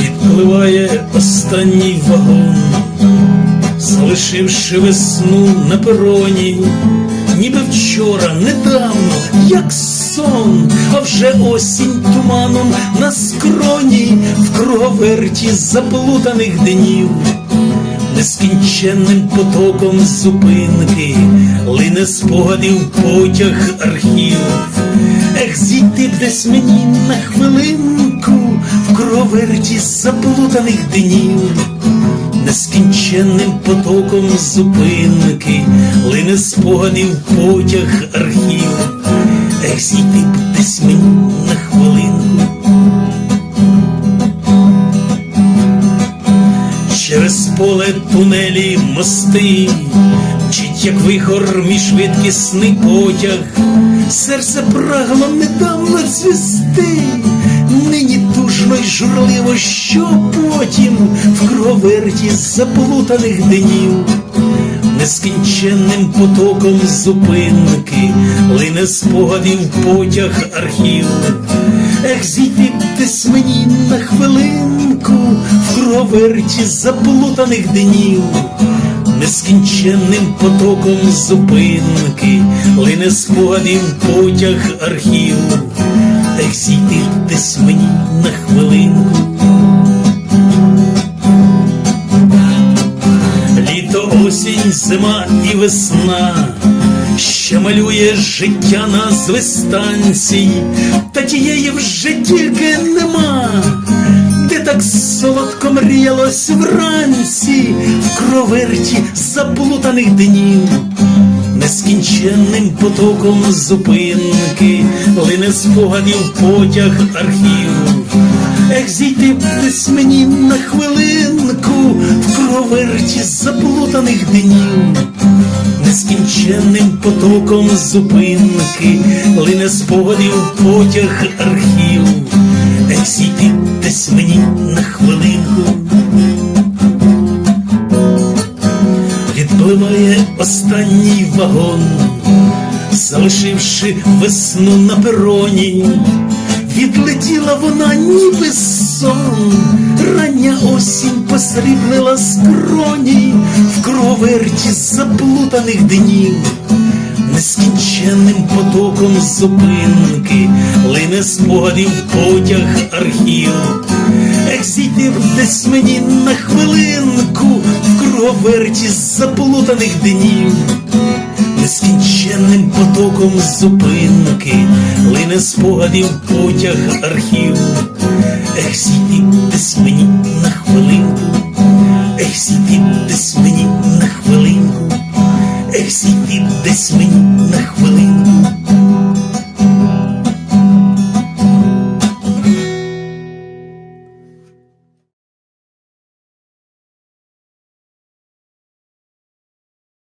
Відпливає останній вагон, залишивши весну на пероні, ніби вчора, недавно, як сон, а вже осінь туманом на скроні, в круговерті заплутаних днів, нескінченним потоком зупинки, лине спогадів потяг архів. Ех, зійти б десь мені на хвилинку в кроверті заплутаних днів, нескінченним потоком зупинки, лине спогадів потяг архів. Ех, зійти б десь мені поле тунелі мости, Мчить, як вихор мій швидкісний потяг, серце прагло недавно звісти, нині тужно й журливо, що потім в кроверті заплутаних днів, нескінченним потоком зупинки, лине спогадів потяг архів. Ех, зійти б десь мені на хвилинку в кроверті заплутаних днів, нескінченним потоком зупинки, лине спогадів потяг архів. Ех, зійти б десь мені на хвилинку. Літо, осінь, зима і весна, що малює життя назви станцій, та тієї вже тільки нема, так солодко мріялось вранці, в кроверті заплутаних днів, нескінченним потоком зупинки, лине спогадів потяг архів. Ех, зійти б десь мені на хвилинку в кроверті заплутаних днів, нескінченним потоком зупинки, лине спогадів потяг архів. Б десь мені хвилинку. Відпливає останній вагон, залишивши весну на пероні. Відлетіла вона, ніби сон, рання осінь посріблила скроні в кроверті заплутаних днів, нескінченним потоком зупинки, лине спогадів потяг архів. Ех, зійти десь мені на хвилинку в кроверті заплутаних днів нескінченним потоком зупинки, лине спогадів потяг архів. Сійти десь мені на хвилинку,